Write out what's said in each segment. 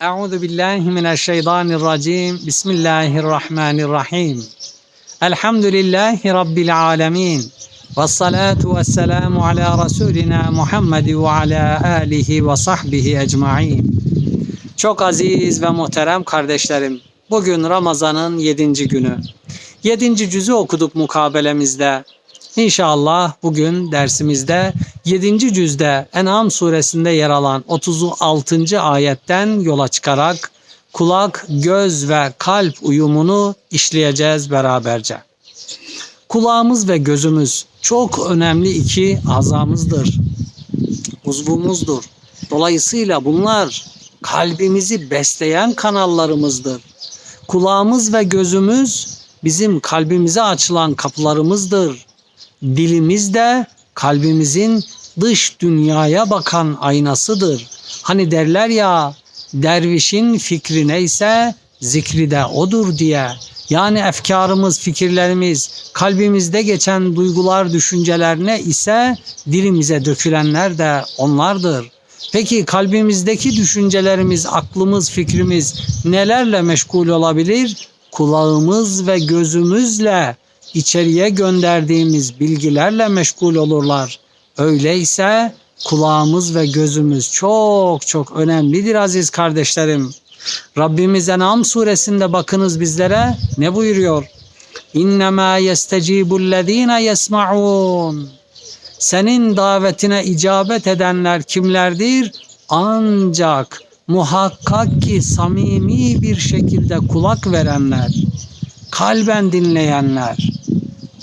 Euzu billahi mineşşeytanirracim. Bismillahirrahmanirrahim. Elhamdülillahi rabbil alamin. Ves salatu vesselamu ala rasulina Muhammed ve ala alihi ve sahbihi ecmaîn. Çok aziz ve muhterem kardeşlerim. Bugün Ramazan'ın 7. günü. 7. cüzü okuduk mukabelemizde. İnşallah bugün dersimizde 7. cüzde En'am suresinde yer alan 36. ayetten yola çıkarak kulak, göz ve kalp uyumunu işleyeceğiz beraberce. Kulağımız ve gözümüz çok önemli iki azamızdır. Uzvumuzdur. Dolayısıyla bunlar kalbimizi besleyen kanallarımızdır. Kulağımız ve gözümüz bizim kalbimize açılan kapılarımızdır. Dilimiz de kalbimizin dış dünyaya bakan aynasıdır. Hani derler ya dervişin fikri neyse zikri de odur diye. Yani efkarımız, fikirlerimiz, kalbimizde geçen duygular, düşünceler ne ise dilimize dökülenler de onlardır. Peki kalbimizdeki düşüncelerimiz, aklımız, fikrimiz nelerle meşgul olabilir? Kulağımız ve gözümüzle içeriye gönderdiğimiz bilgilerle meşgul olurlar. Öyleyse kulağımız ve gözümüz çok çok önemlidir aziz kardeşlerim. Rabbimiz En'am suresinde bakınız bizlere ne buyuruyor? İnnemâ yestecibüllezîne yesma'un. Senin davetine icabet edenler kimlerdir? Ancak muhakkak ki samimi bir şekilde kulak verenler, kalben dinleyenler,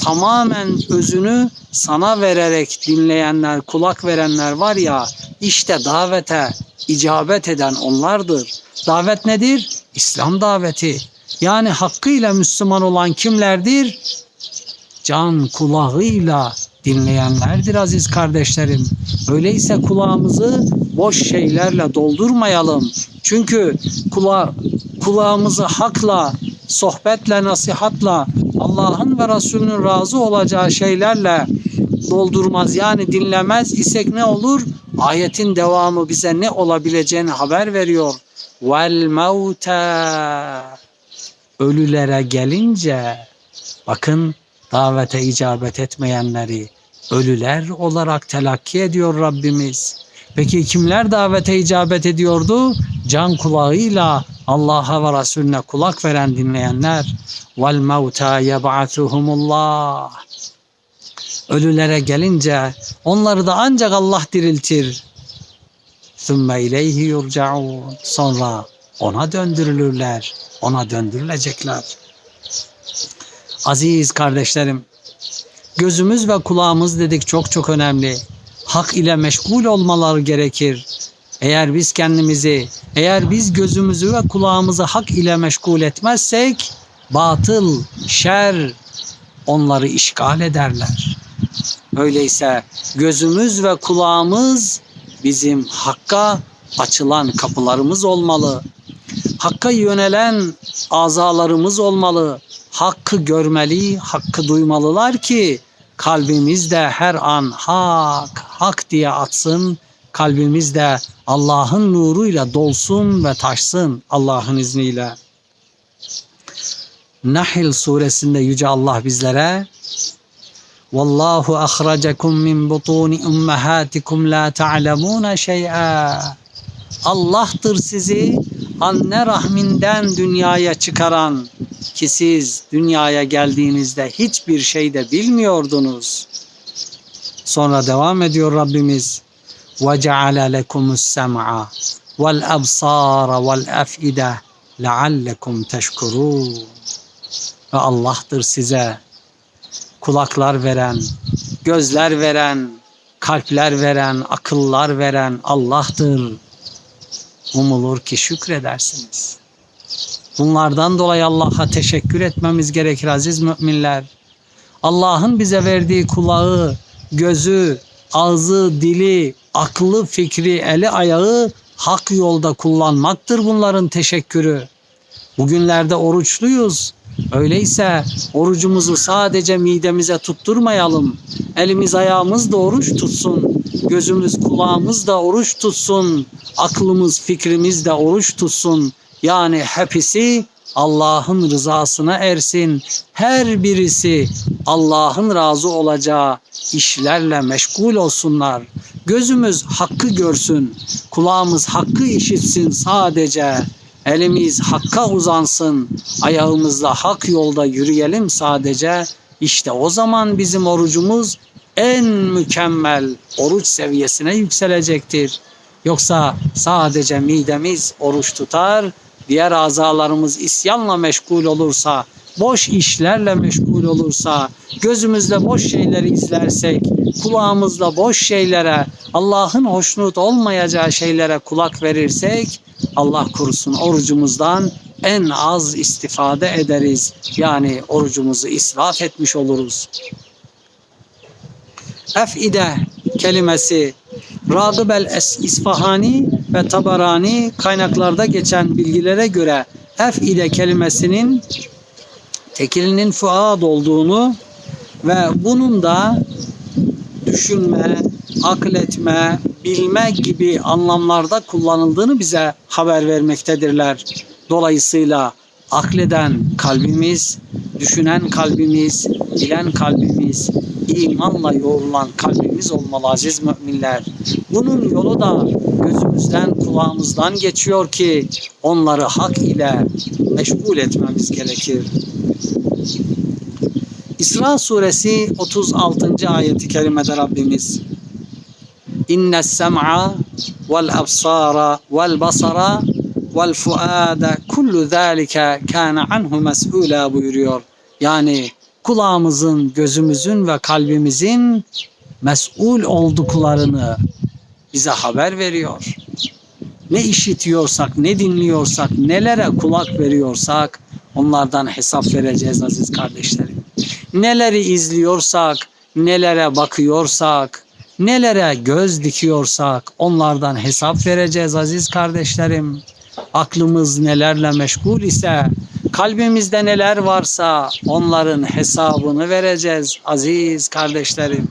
tamamen özünü sana vererek dinleyenler, kulak verenler var ya, işte davete icabet eden onlardır. Davet nedir? İslam daveti. Yani hakkıyla Müslüman olan kimlerdir? Can kulağıyla dinleyenlerdir aziz kardeşlerim. Öyleyse kulağımızı boş şeylerle doldurmayalım. Çünkü kula, kulağımızı hakla, sohbetle, nasihatla, Allah'ın ve Resulünün razı olacağı şeylerle doldurmaz. Yani dinlemez isek ne olur? Ayetin devamı bize ne olabileceğini haber veriyor. Vel mevte ölülere gelince bakın davete icabet etmeyenleri ölüler olarak telakki ediyor Rabbimiz. Peki kimler davete icabet ediyordu? Can kulağıyla Allah'a ve Resulüne kulak veren dinleyenler. Vel mevta yeb'atuhumullah. Ölülere gelince onları da ancak Allah diriltir. Sümme ileyhi yurcaun. Sonra ona döndürülürler. Ona döndürülecekler. Aziz kardeşlerim, gözümüz ve kulağımız dedik çok çok önemli. Hak ile meşgul olmaları gerekir. Eğer biz kendimizi, eğer biz gözümüzü ve kulağımızı hak ile meşgul etmezsek, batıl, şer onları işgal ederler. Öyleyse gözümüz ve kulağımız bizim hakka açılan kapılarımız olmalı. Hakka yönelen azalarımız olmalı. Hakkı görmeli, hakkı duymalılar ki kalbimizde her an hak, hak diye atsın. Kalbimizde Allah'ın nuruyla dolsun ve taşsın Allah'ın izniyle. Nahl suresinde Yüce Allah bizlere Vallahu ahracakum min butuni ummahatikum la ta'lemun şey'a. Allah'tır sizi anne rahminden dünyaya çıkaran ki siz dünyaya geldiğinizde hiçbir şey de bilmiyordunuz. Sonra devam ediyor Rabbimiz. وَجَعَلَ لَكُمُ السَّمْعَ وَالْأَبْصَارَ وَالْأَفْئِدَةَ لَعَلَّكُمْ تَشْكُرُونَ Ve Allah'tır size kulaklar veren, gözler veren, kalpler veren, akıllar veren Allah'tır. Umulur ki şükredersiniz. Bunlardan dolayı Allah'a teşekkür etmemiz gerekir aziz müminler. Allah'ın bize verdiği kulağı, gözü, ağzı, dili, aklı, fikri, eli, ayağı hak yolda kullanmaktır bunların teşekkürü. Bugünlerde oruçluyuz. Öyleyse orucumuzu sadece midemize tutturmayalım. Elimiz ayağımız da oruç tutsun. Gözümüz kulağımız da oruç tutsun. Aklımız fikrimiz de oruç tutsun. Yani hepsi Allah'ın rızasına ersin. Her birisi Allah'ın razı olacağı işlerle meşgul olsunlar. Gözümüz hakkı görsün, kulağımız hakkı işitsin sadece. Elimiz hakka uzansın, ayağımızla hak yolda yürüyelim sadece. İşte o zaman bizim orucumuz en mükemmel oruç seviyesine yükselecektir. Yoksa sadece midemiz oruç tutar, diğer azalarımız isyanla meşgul olursa, boş işlerle meşgul olursa, gözümüzle boş şeyleri izlersek, kulağımızla boş şeylere, Allah'ın hoşnut olmayacağı şeylere kulak verirsek, Allah korusun orucumuzdan en az istifade ederiz. Yani orucumuzu israf etmiş oluruz. Efide kelimesi Ragıb el Es- İsfahani ve Tabarani kaynaklarda geçen bilgilere göre efide kelimesinin tekilinin fuad olduğunu ve bunun da düşünme, akletme, bilme gibi anlamlarda kullanıldığını bize haber vermektedirler. Dolayısıyla akleden kalbimiz, düşünen kalbimiz, bilen kalbimiz, imanla yoğrulan kalbimiz olmalı aziz müminler. Bunun yolu da gözümüzden, kulağımızdan geçiyor ki onları hak ile meşgul etmemiz gerekir. İsra suresi 36. ayeti kerimede Rabbimiz İnne sem'a vel absara vel basara vel fuada kullu zalika kana anhu mes'ula buyuruyor. Yani kulağımızın, gözümüzün ve kalbimizin mesul olduklarını bize haber veriyor. Ne işitiyorsak, ne dinliyorsak, nelere kulak veriyorsak onlardan hesap vereceğiz aziz kardeşlerim. Neleri izliyorsak, nelere bakıyorsak, nelere göz dikiyorsak onlardan hesap vereceğiz aziz kardeşlerim. Aklımız nelerle meşgul ise, kalbimizde neler varsa onların hesabını vereceğiz aziz kardeşlerim.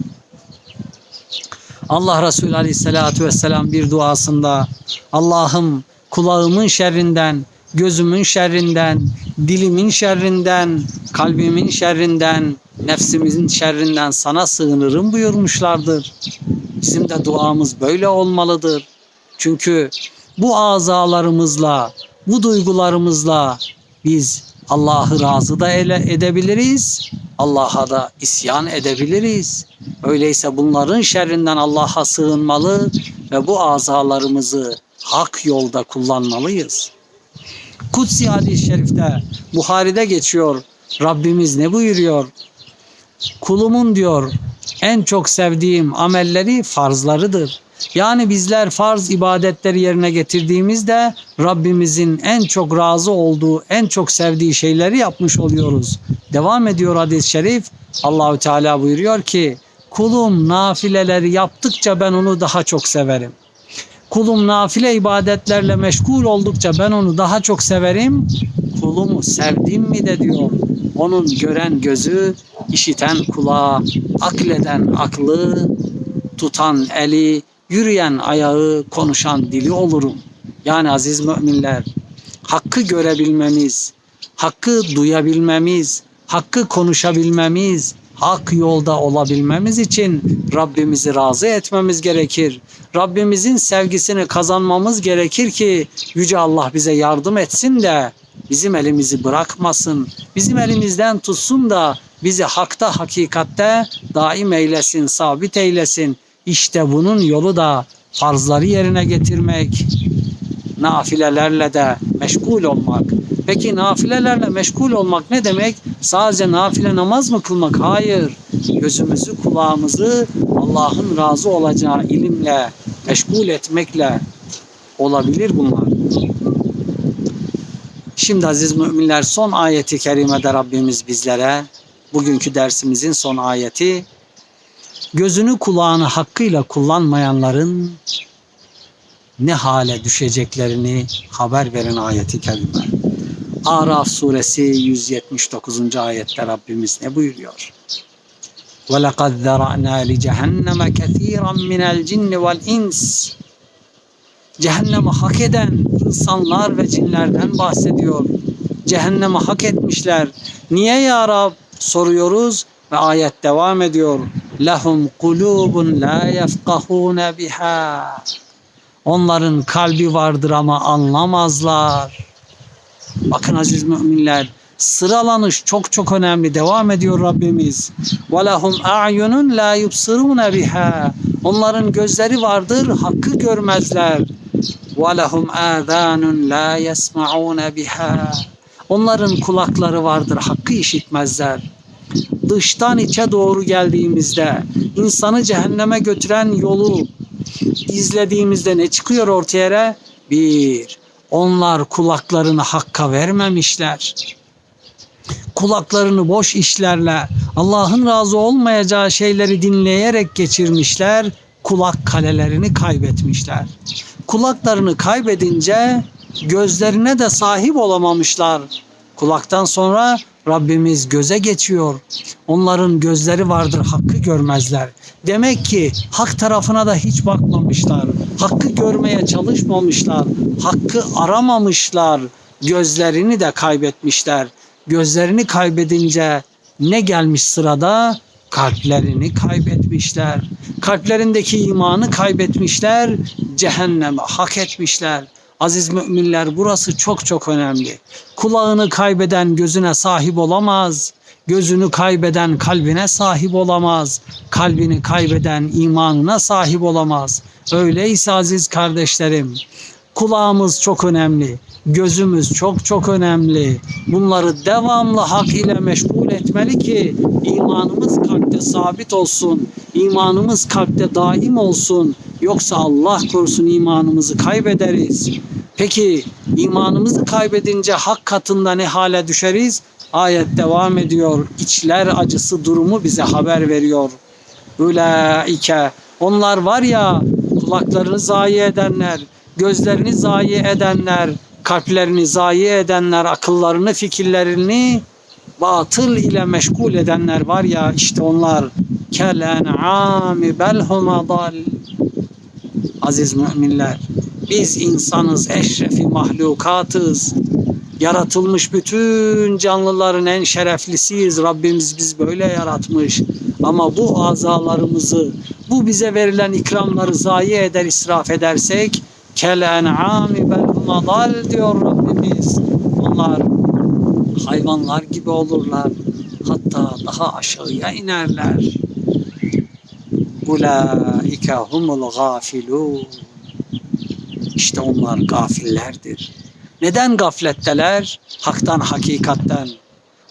Allah Resulü Aleyhisselatü Vesselam bir duasında Allah'ım kulağımın şerrinden, gözümün şerrinden, dilimin şerrinden, kalbimin şerrinden, nefsimizin şerrinden sana sığınırım buyurmuşlardır. Bizim de duamız böyle olmalıdır. Çünkü bu azalarımızla, bu duygularımızla biz Allah'ı razı da edebiliriz, Allah'a da isyan edebiliriz. Öyleyse bunların şerrinden Allah'a sığınmalı ve bu azalarımızı hak yolda kullanmalıyız. Kutsi hadis-i şerifte Buhari'de geçiyor. Rabbimiz ne buyuruyor? Kulumun diyor en çok sevdiğim amelleri farzlarıdır. Yani bizler farz ibadetleri yerine getirdiğimizde Rabbimizin en çok razı olduğu, en çok sevdiği şeyleri yapmış oluyoruz. Devam ediyor hadis-i şerif. Allahü Teala buyuruyor ki kulum nafileleri yaptıkça ben onu daha çok severim. Kulum nafile ibadetlerle meşgul oldukça ben onu daha çok severim. Kulumu sevdim mi de diyor. Onun gören gözü, işiten kulağı, akleden aklı, tutan eli, yürüyen ayağı, konuşan dili olurum. Yani aziz müminler, hakkı görebilmemiz, hakkı duyabilmemiz, hakkı konuşabilmemiz, hak yolda olabilmemiz için Rabbimizi razı etmemiz gerekir. Rabbimizin sevgisini kazanmamız gerekir ki Yüce Allah bize yardım etsin de bizim elimizi bırakmasın. Bizim elimizden tutsun da bizi hakta hakikatte daim eylesin, sabit eylesin. İşte bunun yolu da farzları yerine getirmek, nafilelerle de meşgul olmak. Peki nafilelerle meşgul olmak ne demek? Sadece nafile namaz mı kılmak? Hayır. Gözümüzü, kulağımızı Allah'ın razı olacağı ilimle meşgul etmekle olabilir bunlar. Şimdi aziz müminler son ayeti kerimede Rabbimiz bizlere bugünkü dersimizin son ayeti gözünü kulağını hakkıyla kullanmayanların ne hale düşeceklerini haber veren ayeti kerime. Araf suresi 179. ayette Rabbimiz ne buyuruyor? وَلَقَدْ ذَرَعْنَا لِجَهَنَّمَ كَثِيرًا مِنَ الْجِنِّ وَالْاِنْسِ Cehennemi hak eden insanlar ve cinlerden bahsediyor. Cehennemi hak etmişler. Niye ya Rab? Soruyoruz ve ayet devam ediyor. Lehum kulubun la yefkahune biha. Onların kalbi vardır ama anlamazlar. Bakın aziz müminler sıralanış çok çok önemli. Devam ediyor Rabbimiz. وَلَهُمْ اَعْيُنٌ لَا يُبْصِرُونَ biha. Onların gözleri vardır, hakkı görmezler. وَلَهُمْ آذَانٌ لَا يَسْمَعُونَ biha. Onların kulakları vardır, hakkı işitmezler. Dıştan içe doğru geldiğimizde, insanı cehenneme götüren yolu izlediğimizde ne çıkıyor ortaya? Bir, onlar kulaklarını hakka vermemişler. Kulaklarını boş işlerle Allah'ın razı olmayacağı şeyleri dinleyerek geçirmişler. Kulak kalelerini kaybetmişler. Kulaklarını kaybedince gözlerine de sahip olamamışlar. Kulaktan sonra Rabbimiz göze geçiyor. Onların gözleri vardır hakkı görmezler. Demek ki hak tarafına da hiç bakmamışlar. Hakkı görmeye çalışmamışlar. Hakkı aramamışlar. Gözlerini de kaybetmişler. Gözlerini kaybedince ne gelmiş sırada? Kalplerini kaybetmişler. Kalplerindeki imanı kaybetmişler. Cehenneme hak etmişler. Aziz müminler burası çok çok önemli. Kulağını kaybeden gözüne sahip olamaz. Gözünü kaybeden kalbine sahip olamaz. Kalbini kaybeden imanına sahip olamaz. Öyleyse aziz kardeşlerim kulağımız çok önemli. Gözümüz çok çok önemli. Bunları devamlı hak ile meşgul etmeli ki imanımız kalpte sabit olsun. İmanımız kalpte daim olsun. Yoksa Allah korusun imanımızı kaybederiz. Peki imanımızı kaybedince hak katında ne hale düşeriz? Ayet devam ediyor. İçler acısı durumu bize haber veriyor. Ulaike onlar var ya kulaklarını zayi edenler, gözlerini zayi edenler, kalplerini zayi edenler, akıllarını, fikirlerini batıl ile meşgul edenler var ya işte onlar kel en'ami belhum adal aziz müminler biz insanız eşrefi mahlukatız yaratılmış bütün canlıların en şereflisiyiz Rabbimiz biz böyle yaratmış ama bu azalarımızı bu bize verilen ikramları zayi eder israf edersek kel en'ami adal diyor Rabbimiz onlar hayvanlar gibi olurlar. Hatta daha aşağıya inerler. Ulaike humul gafilun. İşte onlar gafillerdir. Neden gafletteler? Haktan, hakikatten,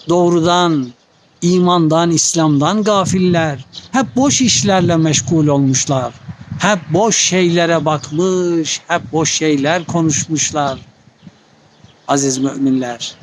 doğrudan, imandan, İslam'dan gafiller. Hep boş işlerle meşgul olmuşlar. Hep boş şeylere bakmış, hep boş şeyler konuşmuşlar. Aziz müminler,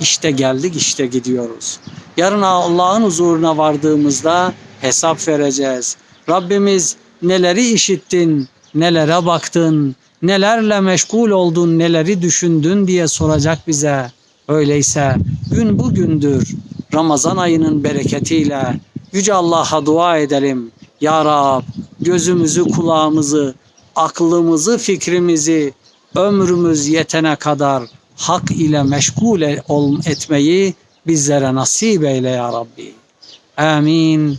işte geldik işte gidiyoruz. Yarın Allah'ın huzuruna vardığımızda hesap vereceğiz. Rabbimiz neleri işittin, nelere baktın, nelerle meşgul oldun, neleri düşündün diye soracak bize. Öyleyse gün bugündür. Ramazan ayının bereketiyle Yüce Allah'a dua edelim. Ya Rab gözümüzü, kulağımızı, aklımızı, fikrimizi ömrümüz yetene kadar hak ile meşgul etmeyi bizlere nasip eyle ya Rabbi. Amin.